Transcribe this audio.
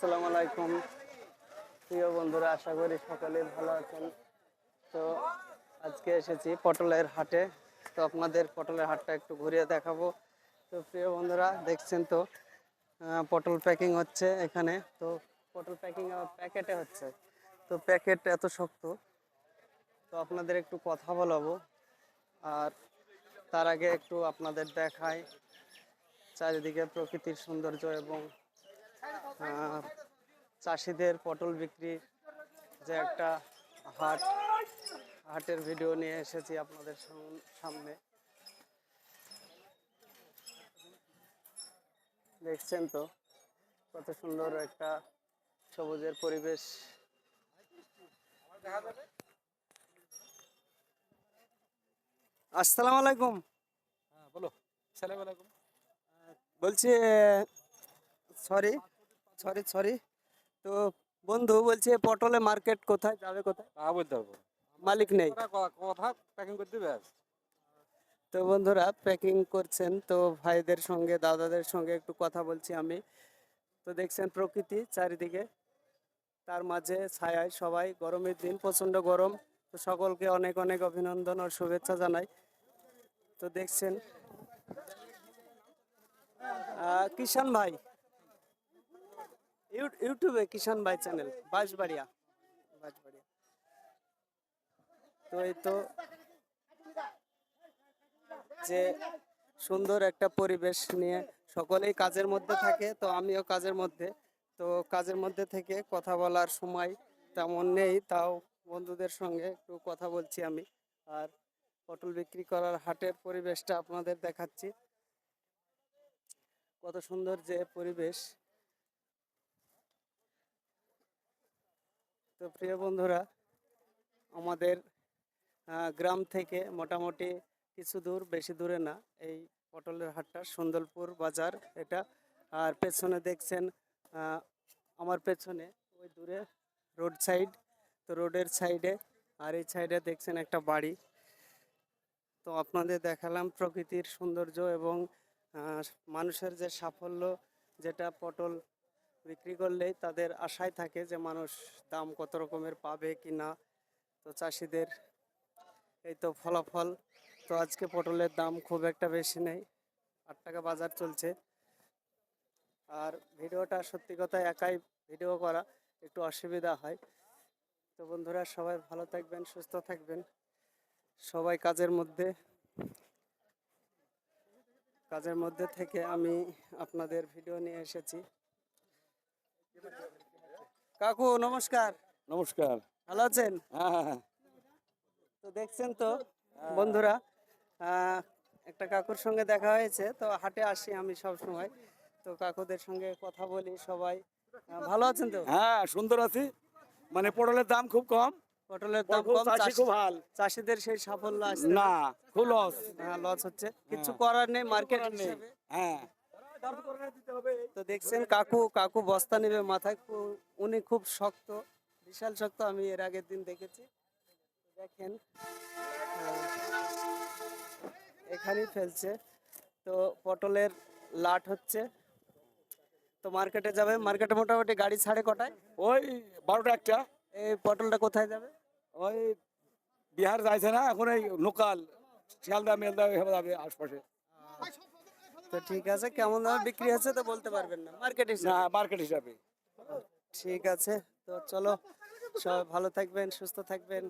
আসসালামু আলাইকুম। প্রিয় বন্ধুরা, আশা করি সকালে ভালো আছেন। তো আজকে এসেছি পটলের হাটে। তো আপনাদের পটলের হাটটা একটু ঘুরিয়ে দেখাবো। তো প্রিয় বন্ধুরা, দেখছেন তো পটল প্যাকিং হচ্ছে এখানে। তো পটল প্যাকিং প্যাকেটে হচ্ছে। তো প্যাকেট এত শক্ত। তো আপনাদের একটু কথা বলাবো। আর তার আগে একটু আপনাদের দেখায় চারিদিকে প্রকৃতির সৌন্দর্য এবং চাষিদের পটল বিক্রির যে একটা হাট হাটের ভিডিও নিয়ে এসেছি আপনাদের সাম- সামনে। দেখছেন তো? কত সুন্দর একটা সবুজের পরিবেশ। আসসালামু আলাইকুম। হ্যাঁ বলো। আলাইকুম। বলছি সরি সরি সরি। তো বন্ধু বলছে পটলে মার্কেট কোথায় যাবে কোথায়? তা বলতে পারব মালিক নেই কথা প্যাকিং করতে ব্যাস তো বন্ধুরা প্যাকিং করছেন তো ভাইদের সঙ্গে দাদাদের সঙ্গে একটু কথা বলছি আমি। তো দেখছেন প্রকৃতি চারিদিকে। তার মাঝে ছায়ায় সবাই গরমের দিন প্রচণ্ড গরম। তো সকলকে অনেক অনেক অভিনন্দন ও শুভেচ্ছা জানাই। তো দেখছেন। কিষান ভাই ইউটিউবে কিষান ভাই চ্যানেল, বাঁশবাড়িয়া। বাঁশবাড়িয়া। তো এই তো যে সুন্দর একটা পরিবেশ নিয়ে সকলেই কাজের মধ্যে থাকে, তো আমিও কাজের মধ্যে। তো কাজের মধ্যে থেকে কথা বলার সময় তেমন নেই, তাও বন্ধুদের সঙ্গে একটু কথা বলছি আমি। আর পটল বিক্রি করার হাটের পরিবেশটা আপনাদের দেখাচ্ছি। কত সুন্দর যে পরিবেশ। তো প্রিয় বন্ধুরা, আমাদের গ্রাম থেকে মোটামুটি কিছু দূর, বেশি দূরে না, এই পটলের হাটটা সুন্দরপুর বাজার এটা। আর পেছনে দেখছেন আমার পেছনে ওই দূরে রোড সাইড, তো রোডের সাইডে, আর এই সাইডে দেখছেন একটা বাড়ি। তো আপনাদের দেখালাম প্রকৃতির সৌন্দর্য এবং মানুষের যে সাফল্য, যেটা পটল বিক্রি করলেই তাদের আশায় থাকে যে মানুষ দাম কত রকমের পাবে কি না। তো চাষিদের এই তো ফলাফল। তো আজকে পটলের দাম খুব একটা বেশি নেই, আট টাকা বাজার চলছে। আর ভিডিওটা সত্যি কথা একাই ভিডিও করা একটু অসুবিধা হয়। তো বন্ধুরা সবাই ভালো থাকবেন, সুস্থ থাকবেন। সবাই কাজের মধ্যে কাজের মধ্যে থেকে আমি আপনাদের ভিডিও নিয়ে এসেছি। কাকু নমস্কার। নমস্কার। ভালো আছেন? হ্যাঁ। হ্যাঁ হ্যাঁ তো দেখছেন তো বন্ধুরা একটা কাকুর সঙ্গে দেখা হয়েছে তো হাটে আসি আমি সব সময়। তো কাকুদের সঙ্গে কথা বলি সবাই। ভালো আছেন তো? হ্যাঁ সুন্দর আছি। মানে পটলের দাম খুব কম। পটলের দাম কম খুব হাল। চাষিদের সেই সাফল্য আসছে না খুব লস হ্যাঁ লস হচ্ছে। কিছু করার নেই মার্কেট নেই। হ্যাঁ। তো দেখছেন কাকু কাকু বস্তা নেবে মাথায় উনি খুব শক্ত বিশাল শক্ত আমি এর আগের দিন দেখেছি। দেখেন এখানেই ফেলছে। তো পটলের লাট হচ্ছে। তো মার্কেটে যাবে মার্কেটে মোটামুটি গাড়ি ছাড়ে কটায়? ওই বারোটা একটা। এই পটলটা কোথায় যাবে? ওই বিহার যাইছে না এখন এই লোকাল শিয়ালদা মেলদা এভাবে যাবে আশপাশে। তো ঠিক আছে কেমন দামে বিক্রি হচ্ছে তো বলতে পারবেন না। মার্কেট না মার্কেট হিসাবে। ঠিক আছে তো চলো সবাই ভালো থাকবেন সুস্থ থাকবেন।